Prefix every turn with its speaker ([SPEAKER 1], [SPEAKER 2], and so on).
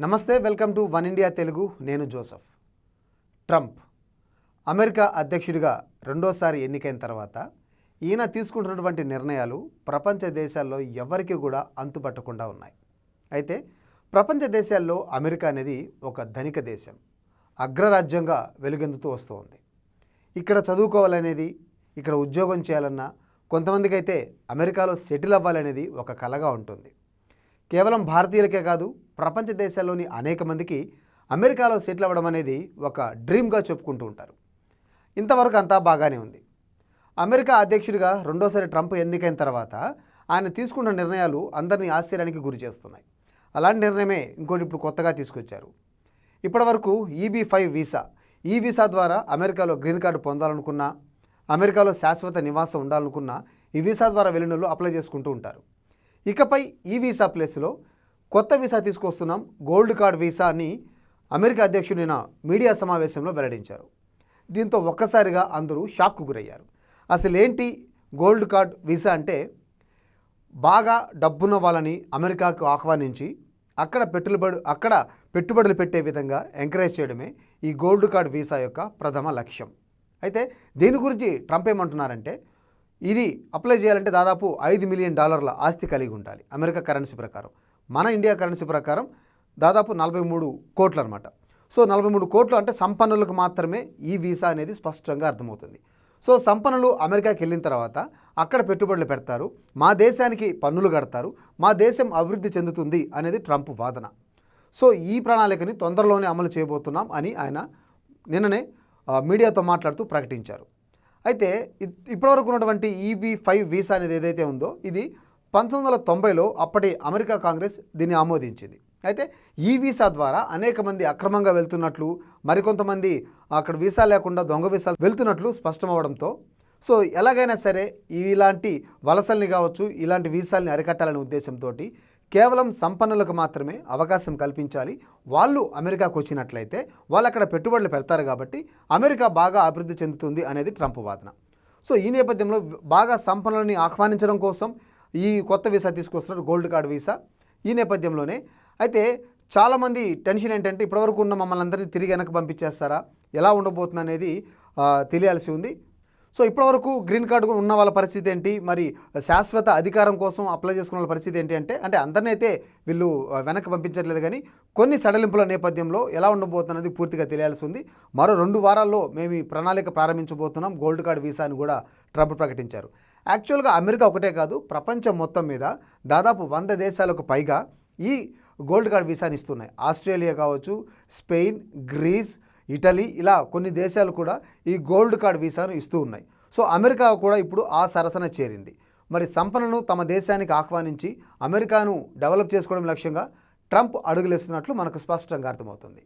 [SPEAKER 1] Namaste welcome to one India Telugu. నేను Joseph. Trump. America అధ్యక్షుడిగా రెండోసారి ఎన్నికైన తర్వాత ఈయన తీసుకుంటున్నటువంటి నిర్ణయాలు ప్రపంచ దేశాల్లో ఎవరికి కూడా అంతుపట్టకుండా ఉన్నాయి. అయితే ప్రపంచ దేశాల్లో అమెరికా అనేది ఒక ధనిక దేశం. అగ్రరాజ్యంగా వెలుగెందుతూ వస్తుంది. ఇక్కడ చదువుకోవాలనేది ఇక్కడ ఉద్యోగం చేయాలన్నా కొంతమందికి అయితే అమెరికాలో సెటిల్ అవ్వాలనేది ఒక కలగా ఉంటుంది. కేవలం భారతీయులకే కాదు ప్రపంచ దేశాల్లోని అనేక మందికి అమెరికాలో సెటిల్ అవ్వడం అనేది ఒక డ్రీమ్గా చెప్పుకుంటూ ఉంటారు. ఇంతవరకు అంతా బాగానే ఉంది. అమెరికా అధ్యక్షుడిగా రెండోసారి ట్రంప్ ఎన్నికైన తర్వాత ఆయన తీసుకున్న నిర్ణయాలు అందరినీ ఆశ్చర్యానికి గురి చేస్తున్నాయి. అలాంటి నిర్ణయమే ఇంకోటి ఇప్పుడు కొత్తగా తీసుకొచ్చారు. ఇప్పటివరకు ఈబీ ఫైవ్ వీసా ఈ వీసా ద్వారా అమెరికాలో గ్రీన్ కార్డు పొందాలనుకున్నా అమెరికాలో శాశ్వత నివాసం ఉండాలనుకున్నా ఈ వీసా ద్వారా వెళ్ళిన అప్లై చేసుకుంటూ ఉంటారు. ఇకపై ఈ వీసా ప్లేస్లో కొత్త వీసా తీసుకొస్తున్నాం. గోల్డ్ కార్డ్ వీసా అని అమెరికా అధ్యక్షుడిన మీడియా సమావేశంలో వెల్లడించారు. దీంతో ఒక్కసారిగా అందరూ షాక్కు గురయ్యారు. అసలేంటి గోల్డ్ కార్డ్ వీసా అంటే బాగా డబ్బున్న వాళ్ళని అమెరికాకు ఆహ్వానించి అక్కడ పెట్టుబడి అక్కడ పెట్టుబడులు పెట్టే విధంగా ఎంకరేజ్ చేయడమే ఈ గోల్డ్ కార్డ్ వీసా యొక్క ప్రథమ లక్ష్యం. అయితే దీని గురించి ట్రంప్ ఏమంటున్నారంటే ఇది అప్లై చేయాలంటే దాదాపు ఐదు మిలియన్ డాలర్ల ఆస్తి కలిగి ఉండాలి. అమెరికా కరెన్సీ ప్రకారం. మన ఇండియా కరెన్సీ ప్రకారం దాదాపు నలభై మూడు కోట్లు అనమాట సో నలభై మూడు కోట్లు అంటే సంపన్నులకు మాత్రమే ఈ వీసా అనేది స్పష్టంగా అర్థమవుతుంది. సో సంపన్నులు అమెరికాకి వెళ్ళిన తర్వాత అక్కడ పెట్టుబడులు పెడతారు. మా దేశానికి పన్నులు కడతారు. మా దేశం అభివృద్ధి చెందుతుంది అనేది ట్రంప్ వాదన. సో ఈ ప్రణాళికని తొందరలోనే అమలు చేయబోతున్నాం అని ఆయన నిన్ననే మీడియాతో మాట్లాడుతూ ప్రకటించారు. అయితే ఇప్పటివరకు ఉన్నటువంటి ఈబీ ఫైవ్ వీసా అనేది ఏదైతే ఉందో ఇది పంతొమ్మిది వందల తొంభైలో అప్పటి అమెరికా కాంగ్రెస్ దీన్ని ఆమోదించింది. అయితే ఈ వీసా ద్వారా అనేక మంది అక్రమంగా వెళ్తున్నట్లు మరికొంతమంది అక్కడ వీసా లేకుండా దొంగ వీసాలు వెళ్తున్నట్లు స్పష్టమవడంతో సో ఎలాగైనా సరే ఇలాంటి వలసల్ని కావచ్చు ఇలాంటి వీసాల్ని అరికట్టాలనే ఉద్దేశంతో కేవలం సంపన్నులకు మాత్రమే అవకాశం కల్పించాలి. వాళ్ళు అమెరికాకు వచ్చినట్లయితే వాళ్ళు అక్కడ పెట్టుబడులు పెడతారు కాబట్టి అమెరికా బాగా అభివృద్ధి చెందుతుంది అనేది ట్రంప్ వాదన. సో ఈ నేపథ్యంలో బాగా సంపన్నులని ఆహ్వానించడం కోసం ఈ కొత్త వీసా తీసుకొస్తున్నారు గోల్డ్ కార్డ్ వీసా. ఈ నేపథ్యంలోనే అయితే చాలామంది టెన్షన్ ఏంటంటే ఇప్పటివరకు ఉన్న మమ్మల్ని అందరినీ తిరిగి వెనక్కి పంపించేస్తారా? ఎలా ఉండబోతుంది అనేది తెలియాల్సి ఉంది. సో ఇప్పటివరకు గ్రీన్ కార్డు ఉన్న వాళ్ళ పరిస్థితి ఏంటి? మరి శాశ్వత అధికారం కోసం అప్లై చేసుకున్న వాళ్ళ పరిస్థితి ఏంటి అంటే అంటే అందరినీ అయితే వీళ్ళు వెనక్కి పంపించట్లేదు కానీ కొన్ని సడలింపుల నేపథ్యంలో ఎలా ఉండబోతున్నది పూర్తిగా తెలియాల్సి ఉంది. మరో రెండు వారాల్లో మేము ఈ ప్రణాళిక ప్రారంభించబోతున్నాం. గోల్డ్ కార్డ్ వీసా అని కూడా ట్రంప్ ప్రకటించారు. యాక్చువల్గా అమెరికా ఒకటే కాదు ప్రపంచం మొత్తం మీద దాదాపు వంద దేశాలకు పైగా ఈ గోల్డ్ కార్డ్ వీసాని ఇస్తున్నాయి. ఆస్ట్రేలియా కావచ్చు స్పెయిన్ గ్రీస్ ఇటలీ ఇలా కొన్ని దేశాలు కూడా ఈ గోల్డ్ కార్డ్ వీసాను ఇస్తూ ఉన్నాయి. సో అమెరికా కూడా ఇప్పుడు ఆ సరసన చేరింది. మరి సంపనను తమ దేశానికి ఆహ్వానించి అమెరికాను డెవలప్ చేసుకోవడం లక్ష్యంగా ట్రంప్ అడుగులేస్తున్నట్లు మనకు స్పష్టంగా అర్థమవుతుంది.